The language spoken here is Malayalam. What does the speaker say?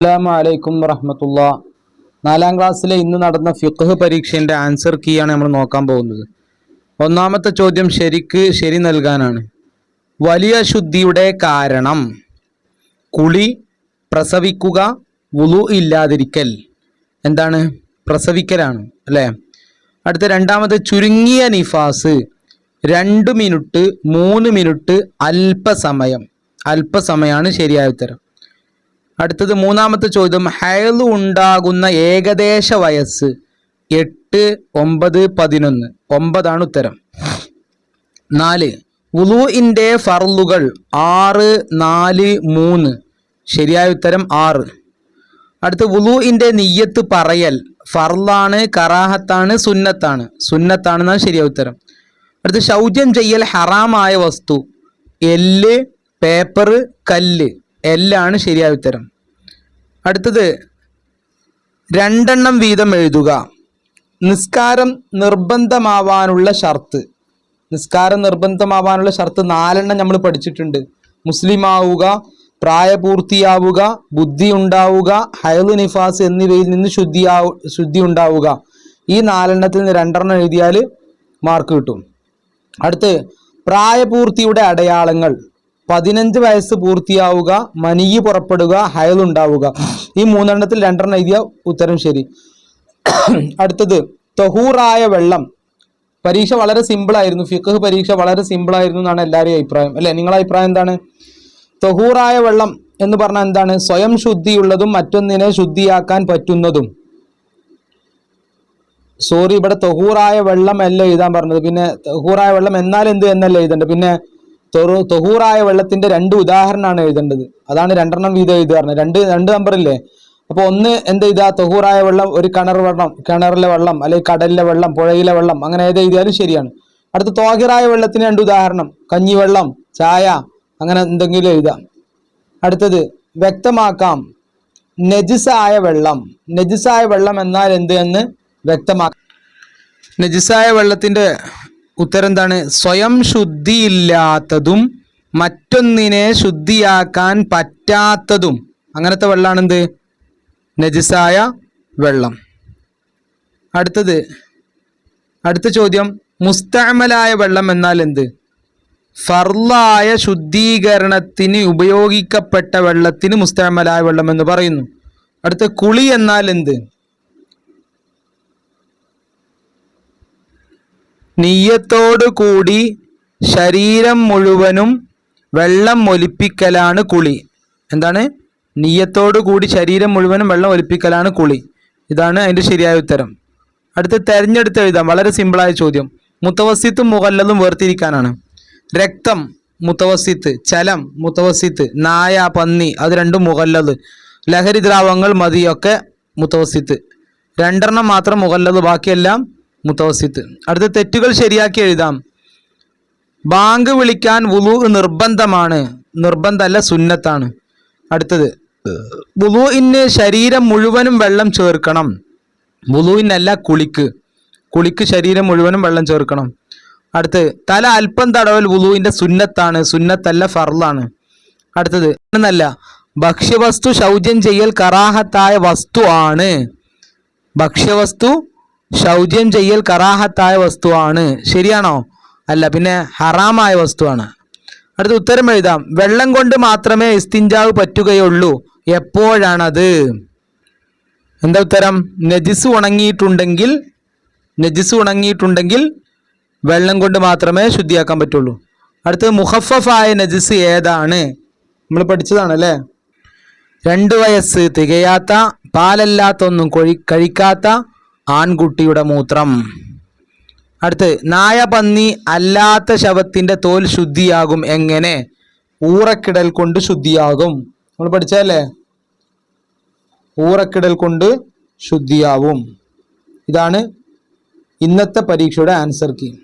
അസ്സാം വറഹമത്തുള്ള. നാലാം ക്ലാസ്സിലെ ഇന്ന് നടന്ന ഫിഖ് പരീക്ഷേന്റെ ആൻസർ കീയാണ് നമ്മൾ നോക്കാൻ പോകുന്നത്. ഒന്നാമത്തെ ചോദ്യം ശരിക്ക് ശരി നൽകാനാണ്. വലിയ ശുദ്ധിയുടെ കാരണം കുളി പ്രസവിക്കുക വുളു ഇല്ലാതിരിക്കൽ. എന്താണ്? പ്രസവിക്കലാണ് അല്ലേ? അടുത്ത രണ്ടാമത് ചുരുങ്ങിയ നിഫാസ് രണ്ട് മിനിറ്റ് മൂന്ന് മിനിറ്റ് അല്പസമയം. അല്പസമയമാണ് ശരിയായ ഉത്തരം. അടുത്തത് മൂന്നാമത്തെ ചോദ്യം. ഹയൽ ഉണ്ടാകുന്ന ഏകദേശ വയസ്സ് എട്ട് ഒമ്പത് പതിനൊന്ന്. ഒമ്പതാണ് ഉത്തരം. നാല് ഉലുവിന്റെ ഫർലുകൾ ആറ് നാല് മൂന്ന്. ശരിയായ ഉത്തരം ആറ്. അടുത്ത ഉലുവിന്റെ നെയ്യത്ത് പറയൽ ഫർലാണ് കറാഹത്താണ് സുന്നത്താണ്. സുന്നത്താണെന്നാണ് ശരിയായ ഉത്തരം. അടുത്ത് ശൗചം ചെയ്യൽ ഹറാമായ വസ്തു എല്ല് പേപ്പർ കല്ല്. എല്ലാണ് ശരിയായ ഉത്തരം. അടുത്തത് രണ്ടെണ്ണം വീതം എഴുതുക. നിസ്കാരം നിർബന്ധമാവാനുള്ള ഷർത്ത്. നിസ്കാരം നിർബന്ധമാവാനുള്ള ഷർത്ത് നാലെണ്ണം നമ്മൾ പഠിച്ചിട്ടുണ്ട്. മുസ്ലിം ആവുക പ്രായപൂർത്തിയാവുക ബുദ്ധി ഉണ്ടാവുക ഹൈദ് നിഫാസ് എന്നിവയിൽ നിന്ന് ശുദ്ധിയാവു ശുദ്ധി ഉണ്ടാവുക ഈ നാലെണ്ണത്തിൽ നിന്ന് രണ്ടെണ്ണം എഴുതിയാൽ മാർക്ക് കിട്ടും. അടുത്ത് പ്രായപൂർത്തിയുടെ അടയാളങ്ങൾ. പതിനഞ്ച് വയസ്സ് പൂർത്തിയാവുക മനിയി പുറപ്പെടുക ഹയൽ ഉണ്ടാവുക. ഈ മൂന്നെണ്ണത്തിൽ രണ്ടെണ്ണം എഴുതിയ ഉത്തരം ശരി. അടുത്തത് തൊഹൂറായ വെള്ളം. പരീക്ഷ വളരെ സിമ്പിൾ ആയിരുന്നു. ഫിഖ് പരീക്ഷ വളരെ സിമ്പിൾ ആയിരുന്നു എന്നാണ് എല്ലാവരുടെയും അഭിപ്രായം. അല്ലെ? നിങ്ങളുടെ അഭിപ്രായം എന്താണ്? തൊഹൂറായ വെള്ളം എന്ന് പറഞ്ഞാൽ എന്താണ്? സ്വയം ശുദ്ധിയുള്ളതും മറ്റൊന്നിനെ ശുദ്ധിയാക്കാൻ പറ്റുന്നതും. സോറി ഇവിടെ തൊഹൂറായ വെള്ളം അല്ല എഴുതാൻ പറഞ്ഞത്. പിന്നെ തൊഹൂറായ വെള്ളം എന്നാൽ എന്ത് എന്നല്ല എഴുതേണ്ടത്. പിന്നെ തൊഹൂറായ വെള്ളത്തിന്റെ രണ്ട് ഉദാഹരണമാണ് എഴുതേണ്ടത്. അതാണ് രണ്ടെണ്ണം വീതം എഴുതുക പറഞ്ഞത്. രണ്ട് രണ്ട് നമ്പറില്ലേ അപ്പൊ ഒന്ന് എന്ത് ചെയ്താ തൊഹൂറായ വെള്ളം ഒരു കിണർ വെള്ളം കിണറിലെ വെള്ളം അല്ലെങ്കിൽ കടലിലെ വെള്ളം പുഴയിലെ വെള്ളം അങ്ങനെ ഏത് എഴുതിയാലും ശരിയാണ്. അടുത്ത തോഹിറായ വെള്ളത്തിന് രണ്ട് ഉദാഹരണം. കഞ്ഞിവെള്ളം ചായ അങ്ങനെ എന്തെങ്കിലും എഴുതാം അടുത്തത് വ്യക്തമാക്കാം. നജിസായ വെള്ളം. നജിസായ വെള്ളം എന്നാൽ എന്ത് എന്ന് വ്യക്തമാക്കാം. നജിസായ വെള്ളത്തിന്റെ ഉത്തരം എന്താണ് സ്വയം ശുദ്ധിയില്ലാത്തതും മറ്റൊന്നിനെ ശുദ്ധിയാക്കാൻ പറ്റാത്തതും. അങ്ങനത്തെ വെള്ളമാണെന്ത് നജിസായ വെള്ളം. അടുത്തത് അടുത്ത ചോദ്യം മുസ്തമലായ വെള്ളം എന്നാൽ എന്ത്? ഫർലായ ശുദ്ധീകരണത്തിന് ഉപയോഗിക്കപ്പെട്ട വെള്ളത്തിന് മുസ്തമലായ വെള്ളം എന്ന് പറയുന്നു. അടുത്ത കുളി എന്നാൽ എന്ത്? കൂടി ശരീരം മുഴുവനും വെള്ളം ഒലിപ്പിക്കലാണ് കുളി. എന്താണ്? കൂടി ശരീരം മുഴുവനും വെള്ളം ഒലിപ്പിക്കലാണ് കുളി. ഇതാണ് അതിന്റെ ശരിയായ ഉത്തരം. അടുത്ത് തെരഞ്ഞെടുത്ത് എഴുതാം. വളരെ സിമ്പിളായ ചോദ്യം. മുത്തവസിത്തും മുകല്ലതും വേർതിരിക്കാനാണ്. രക്തം മുത്തവസിത്ത് ചലം മുത്തവസിത്ത് നായ പന്നി അത് രണ്ടും മുകല്ലത് ലഹരി ദ്രാവങ്ങൾ മതിയൊക്കെ മുത്തവസിത്ത്. രണ്ടെണ്ണം മാത്രം മുകല്ലത് ബാക്കിയെല്ലാം മുത്തവസിത്ത്. അടുത്ത തെറ്റുകൾ ശരിയാക്കി എഴുതാം. ബാങ്ക് വിളിക്കാൻ വുളു നിർബന്ധമാണ്. നിർബന്ധമല്ല സുന്നത്താണ്. അടുത്തത് വുളുവിന് ശരീരം മുഴുവനും വെള്ളം ചേർക്കണം. വുളുവിനല്ല കുളിക്ക്. കുളിക്ക് ശരീരം മുഴുവനും വെള്ളം ചേർക്കണം. അടുത്തത് തല അല്പം തടവൽ വുളുവിന്റെ സുന്നത്താണ്. സുന്നത്തല്ല ഫർലാണ് അടുത്തത് എന്നല്ല ഭക്ഷ്യവസ്തു ശൗചം ചെയ്യൽ കറാഹത്തായ വസ്തു ആണ്. ഭക്ഷ്യവസ്തു ശൗചം ചെയ്യൽ കറാഹത്തായ വസ്തുവാണ്. ശരിയാണോ? അല്ല പിന്നെ ഹറാമായ വസ്തുവാണ്. അടുത്ത ഉത്തരം എഴുതാം. വെള്ളം കൊണ്ട് മാത്രമേ ഇസ്തിഞ്ചാവ് പറ്റുകയുള്ളൂ. എപ്പോഴാണത്? എന്താ ഉത്തരം? നജിസ് ഉണങ്ങിയിട്ടുണ്ടെങ്കിൽ നജിസ് ഉണങ്ങിയിട്ടുണ്ടെങ്കിൽ വെള്ളം കൊണ്ട് മാത്രമേ ശുദ്ധിയാക്കാൻ പറ്റുള്ളൂ. അടുത്തത് മുഹഫഫായ നജിസ് ഏതാണ്? നമ്മൾ പഠിച്ചതാണ് അല്ലേ രണ്ട് വയസ്സ് തികയാത്ത പാലല്ലാത്തൊന്നും കൊഴി കഴിക്കാത്ത ആൺകുട്ടിയുടെ മൂത്രം. അടുത്ത് നായ പന്നി അല്ലാത്ത ശവത്തിന്റെ തോൽ ശുദ്ധിയാകും എങ്ങനെ? ഊറക്കിടൽ കൊണ്ട് ശുദ്ധിയാകും. നമ്മൾ പഠിച്ചല്ലേ ഊറക്കിടൽ കൊണ്ട് ശുദ്ധിയാവും. ഇതാണ് ഇന്നത്തെ പരീക്ഷയുടെ ആൻസർ കീ.